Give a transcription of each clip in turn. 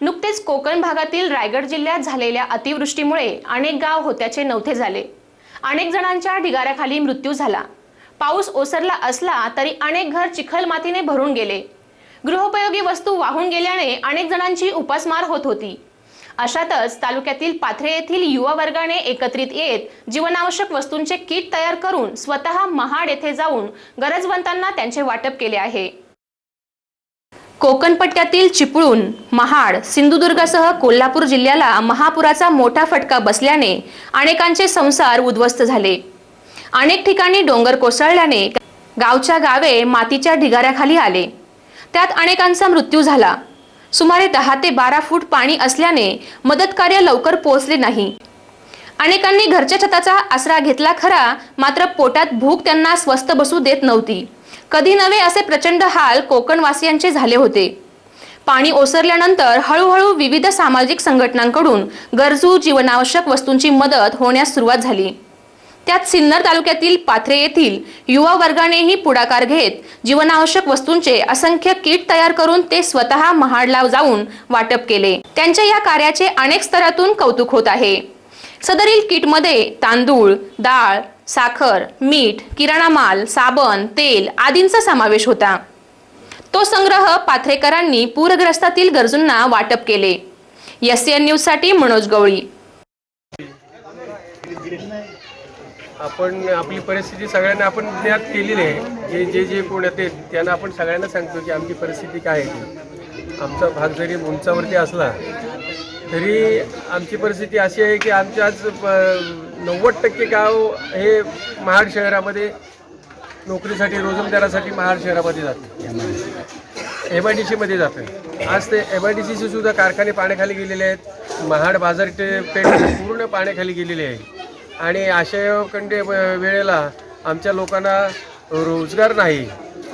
नुकतेच कोकण भागातील रायगड जिल्ह्यात झालेल्या अतिवृष्टीमुळे अनेक गाव होत्याचे नव्हते झाले. अनेक जणांच्या ढिगाऱ्याखाली मृत्यू झाला. पाऊस ओसरला असला तरी अनेक घर चिखल मातीने भरून गेले. गृहोपयोगी वस्तू वाहून गेल्याने अनेक जणांची उपासमार होत होती. अशातच तालुक्यातील पाथरे येथील युवा वर्गाने एकत्रित येत जीवनावश्यक वस्तूंचे किट तयार करून स्वतः महाड येथे जाऊन गरजवंतांना त्यांचे वाटप केले आहे. कोकणपट्ट्यातील चिपळूण महाड सिंधुदुर्गासह कोल्हापूर जिल्ह्याला महापुराचा मोठा फटका बसल्याने अनेकांचे संसार उद्ध्वस्त झाले. अनेक ठिकाणी डोंगर कोसळल्याने गावच्या गावे मातीच्या ढिगाऱ्याखाली आले. त्यात अनेकांचा मृत्यू झाला. सुमारे दहा ते बारा फूट पाणी असल्याने मदतकार्य लवकर पोहोचले नाही. अनेकांनी घरच्या छताचा आसरा घेतला खरा मात्र पोटात भूक त्यांना स्वस्त बसू देत नव्हती. कधी नव्हे असे प्रचंड हाल कोकणवासियांचे झाले होते. पाणी ओसरल्यानंतर हळूहळू विविध सामाजिक संघटनांकडून गरजू जीवनावश्यक वस्तूंची मदत होण्यास सुरुवात झाली. त्यात सिन्नर तालुक्यातील पाथरे येथील युवा वर्गानेही पुढाकार घेत जीवनावश्यक वस्तूंचे असंख्य किट तयार करून ते स्वतः महाडला जाऊन वाटप केले. त्यांच्या या कार्याचे अनेक स्तरातून कौतुक होत आहे. सदरील किटमध्ये तांदूळ डाळ साखर मीठ किराणा माल साबण तेल आदींचा समावेश होता. तो संग्रह पाथरेकरांनी पूरग्रस्तातील गरजूंना वाटप केले. एस एन न्यूजसाठी मनोज गवळी. आपण आपली परिस्थिती सगळ्यांना आपण ज्ञात केलेली आहे. जे जे जे कोण येते त्यांना आपण सगळ्यांना सांगतो की आमची परिस्थिती काय आहे. आमचा भाग जरी उंचावरती असला तरी आमची परिस्थिती अशी आहे की आमच्या आज नव्वद टक्के गाव हे महाड शहरामध्ये नोकरीसाठी रोजंदारासाठी महाड शहरामध्ये जाते. एम आय डी सीमध्ये जातं. आज ते एम आय डी सीचे सुद्धा कारखाने पाण्याखाली गेलेले आहेत. महाड बाजार पेठ पूर्ण पाण्याखाली गेलेले आहे. आणि अशा कंडे वेळेला आमच्या लोकांना रोजगार नाही.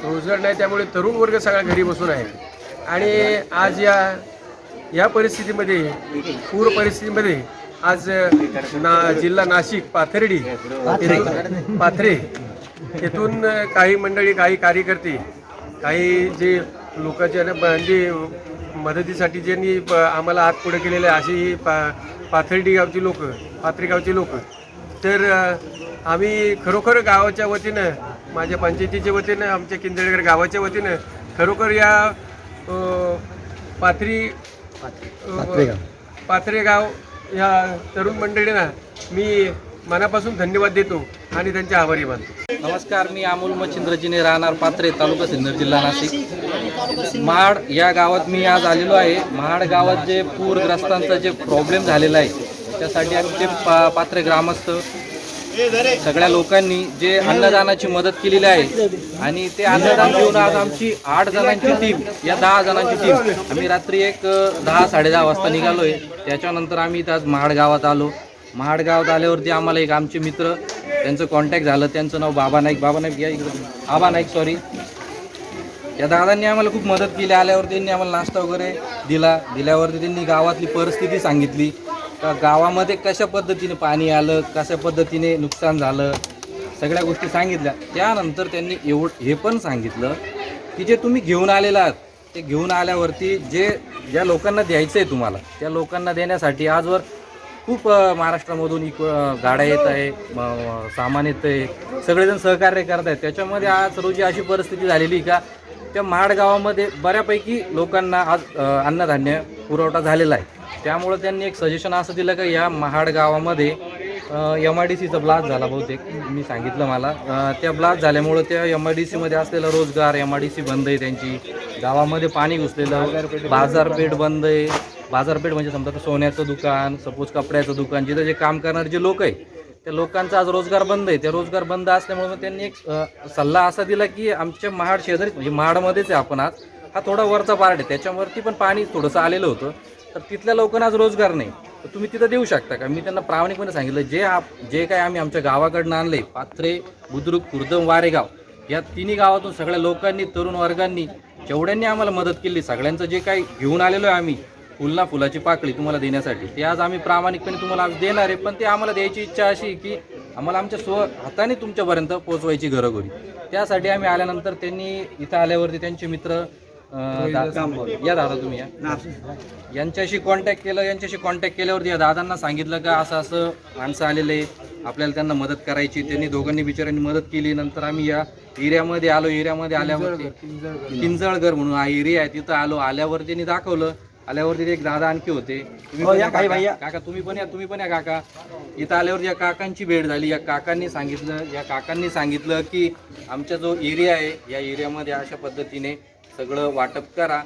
रोजगार नाही त्यामुळे तरुण वर्ग सगळा घरी बसून आहे. आणि आज या या परिस्थितीमध्ये पूर परिस्थितीमध्ये आज ना जिल्हा नाशिक पाथर्डी पाथरे येथून काही मंडळी काही कार्यकर्ते काही जे लोकांच्या न- म्हणजे मदतीसाठी ज्यांनी आम्हाला हात पुढे केलेले आहे, अशी ही पा पाथर्डी गावची लोक पाथरी गावची लोक. तर आम्ही खरोखर गावाच्या वतीनं माझ्या पंचायतीच्या वतीनं आमच्या किंजळगर गावाच्या वतीनं खरोखर या पाथरी पाथरे गाव या तरुण मंडळींना मी मनापासून धन्यवाद देतो आणि त्यांचे आभारी मानतो नमस्कार मी अमोल मच्छिंद्रजीने राहणार पात्रे तालुका सिन्नर जिल्हा नाशिक. महाड या गावात मी आज आलेलो आहे. महाड गावात जे पूरग्रस्तांचा जे प्रॉब्लेम झालेला आहे त्यासाठी आमचे पा पात्रे ग्रामस्थ सगळ्या लोकांनी जे अन्नदानाची मदत केलेली आहे आणि ते अन्नदान देऊन आज आमची आठ जणांची टीम या दहा जणांची टीम आम्ही रात्री एक दहा साडेदहा वाजता निघालोय. त्याच्यानंतर आम्ही इथं आज महाड गावात आलो. महाड गावात आल्यावरती आम्हाला एक आमचे मित्र त्यांचं कॉन्टॅक्ट झालं. त्यांचं नाव बाबा नाईक. बाबा नाईक या इकडं. आबा नाईक सॉरी या दादांनी आम्हाला खूप मदत केली. आल्यावर त्यांनी आम्हाला नाश्ता वगैरे दिला. दिल्यावरती त्यांनी गावातली परिस्थिती सांगितली. का गावामध्ये कशा पद्धतीने पाणी आलं कशा पद्धतीने नुकसान झालं सगळ्या गोष्टी सांगितल्या. त्यानंतर त्यांनी एवढं हे पण सांगितलं की जे तुम्ही घेऊन आलेला आहात ते घेऊन आल्यावरती जे ज्या लोकांना द्यायचं आहे तुम्हाला त्या लोकांना देण्यासाठी आजवर खूप महाराष्ट्रामधून इक गाड्या येत आहे सामान येतं आहे सगळेजण सहकार्य करत आहेत. त्याच्यामध्ये आज रोजी अशी परिस्थिती झालेली का त्या महाड गावामध्ये बऱ्यापैकी लोकांना आज अन्नधान्य पुरवठा झालेला आहे. त्यामुळं त्यांनी एक सजेशन असं दिलं का या महाड गावामध्ये एम आय डी सीचा ब्लास्ट झाला बहुतेक. मी सांगितलं मला. त्या ब्लास्ट झाल्यामुळं त्या एम आय डी सीमध्ये असलेला रोजगार एम आय डी सी बंद आहे त्यांची. गावामध्ये पाणी घुसलेलं बाजारपेठ बंद आहे. बाजारपेठ म्हणजे समजा सोन्याचं दुकान सपोज कपड्याचं दुकान जिथं जे काम करणारे जे लोक आहे त्या लोकांचा आज रोजगार बंद आहे. त्या रोजगार बंद असल्यामुळे मग त्यांनी एक सल्ला असा दिला की आमच्या महाड शेजारी म्हणजे महाडमध्येच आहे आपण आज. हा थोडा वरचा पार्ट आहे. त्याच्यावरती पण पाणी थोडंसं आलेलं होतं. तर तिथल्या लोकांना आज रोजगार नाही. तर तुम्ही तिथं देऊ शकता का? मी त्यांना प्रामाणिकपणे सांगितलं जे आप जे काय आम्ही आमच्या गावाकडनं आणले पाथरे बुद्रुक कुर्दम वारेगाव या तिन्ही गावातून सगळ्या लोकांनी तरुण वर्गांनी जेवढ्यांनी आम्हाला मदत केली सगळ्यांचं जे काही घेऊन आलेलो आहे आम्ही फुलना फुलाची पाकळी तुम्हाला देण्यासाठी ते आज आम्ही प्रामाणिकपणे तुम्हाला आज देणार आहे. पण ते आम्हाला द्यायची इच्छा अशी की आम्हाला आमच्या स्व हाताने तुमच्यापर्यंत पोचवायची घरोघरी त्यासाठी आम्ही आल्यानंतर त्यांनी इथं आल्यावरती त्यांचे मित्र दा- या दादा तुम्ही या. यांच्याशी कॉन्टॅक्ट केलं यांच्याशी कॉन्टॅक्ट केल्यावरती या दादांना सांगितलं का असं असं माणसं आलेले आपल्याला त्यांना मदत करायची त्यांनी दोघांनी बिचाऱ्यांनी मदत केली नंतर आम्ही या एरियामध्ये आलो. एरियामध्ये आल्यावरती किंजळगर म्हणून हा एरिया आहे तिथं आलो. आल्यावर त्यांनी दाखवलं. आल्यावरती एक दादा आणखी होते. काका. काका, तुम्ही पण या तुम्ही पण या काका. इथं आल्यावर या काकांची भेट झाली. या काकांनी सांगितलं या काकांनी सांगितलं की आमचा जो एरिया आहे या एरियामध्ये अशा पद्धतीने सगळं वाटप करा.